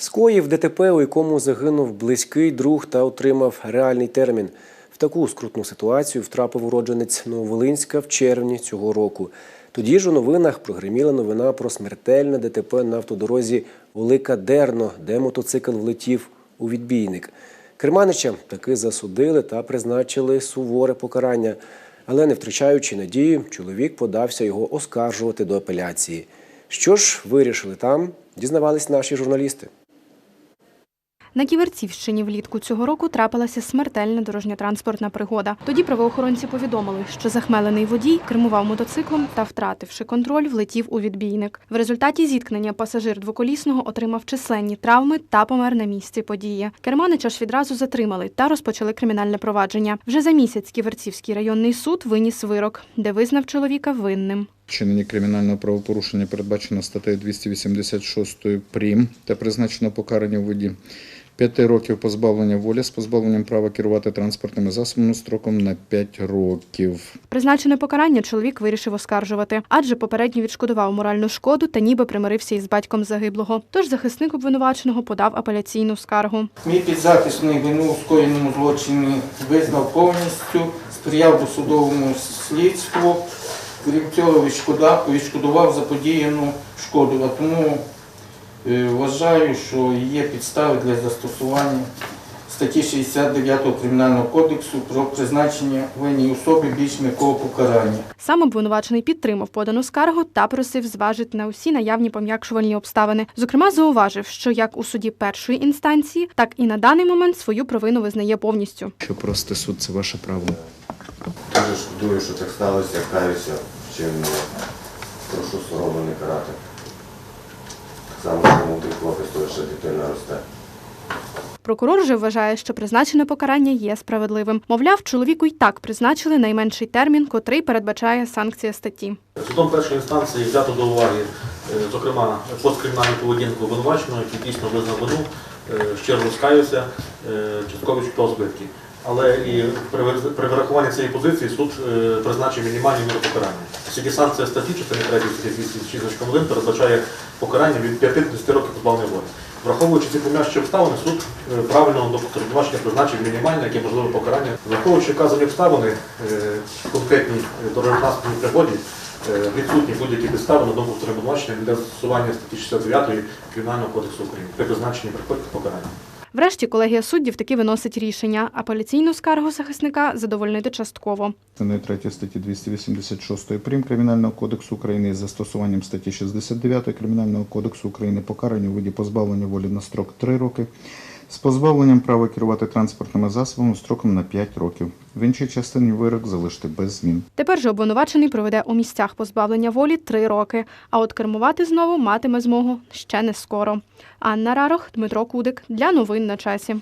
Скоїв ДТП, у якому загинув близький друг та отримав реальний термін. В таку скрутну ситуацію втрапив уродженець Нововолинська в червні цього року. Тоді ж у новинах прогреміла новина про смертельне ДТП на автодорозі Велика Дерно, де мотоцикл влетів у відбійник. Керманича таки засудили та призначили суворе покарання. Але не втрачаючи надії, чоловік подався його оскаржувати до апеляції. Що ж вирішили там, дізнавались наші журналісти. На Ківерцівщині влітку цього року трапилася смертельна дорожньо-транспортна пригода. Тоді правоохоронці повідомили, що захмелений водій кермував мотоциклом та, втративши контроль, влетів у відбійник. В результаті зіткнення пасажир двоколісного отримав численні травми та помер на місці події. Керманича ж відразу затримали та розпочали кримінальне провадження. Вже за місяць Ківерцівський районний суд виніс вирок, де визнав чоловіка винним. Вчинення кримінального правопорушення передбачено статтею 286 прим. та призначено покарання у виді 5 років позбавлення волі з позбавленням права керувати транспортними засобами строком на 5 років. Призначене покарання чоловік вирішив оскаржувати, адже попередньо відшкодував моральну шкоду та ніби примирився із батьком загиблого. Тож захисник обвинуваченого подав апеляційну скаргу. Мій підзахисний вину у скоєному злочині визнав повністю, сприяв досудовому слідству. Крім цього, відшкодував заподіяну шкоду. А тому вважаю, що є підстави для застосування статті 69 Кримінального кодексу про призначення винній особі більш м'якого покарання. Сам обвинувачений підтримав подану скаргу та просив зважити на усі наявні пом'якшувальні обставини. Зокрема, зауважив, що як у суді першої інстанції, так і на даний момент свою провину визнає повністю. Що прости суд це ваше право. Дуже шкодую, що так сталося, каюся, вчинно. Прошу сурово не карати. Так що дитина росте. Прокурор же вважає, що призначене покарання є справедливим. Мовляв, чоловіку й так призначили найменший термін, котрий передбачає санкція статті. Судом першої інстанції взято до уваги, е, зокрема, посткримінальну поведінку обвинуваченого, який дійсно визнав вину, е, щиро розкаюся, часткові частково відчував збитки. Але і при врахуванні цієї позиції суд е, призначив мінімальні міри покарання. Оскільки санкція статті частини 3 статті 206 передбачає покарання від 5 до 10 років позбавлення волі. Враховуючи ці пом'якші обставини, суд е, правильно до обвинувачення призначив мінімальне, яке можливе покарання. Враховуючи вказані обставини в конкретній е, дорожньо-транспортній пригоді, відсутні будь-які підстави на думку обвинувачення для застосування статті 69 Кримінального кодексу України при призначенні приходять покарання. Врешті колегія суддів таки виносить рішення. Апеляційну скаргу захисника задовольнити частково. Частиною 3 статті 286 прим. Кримінального кодексу України із застосуванням статті 69 Кримінального кодексу України покарання у виді позбавлення волі на строк 3 роки з позбавленням права керувати транспортними засобами строком на 5 років. В іншій частині вирок залишити без змін. Тепер же обвинувачений проведе у місцях позбавлення волі три роки, а от кермувати знову матиме змогу ще не скоро. Анна Рарох, Дмитро Кудик для новин на часі.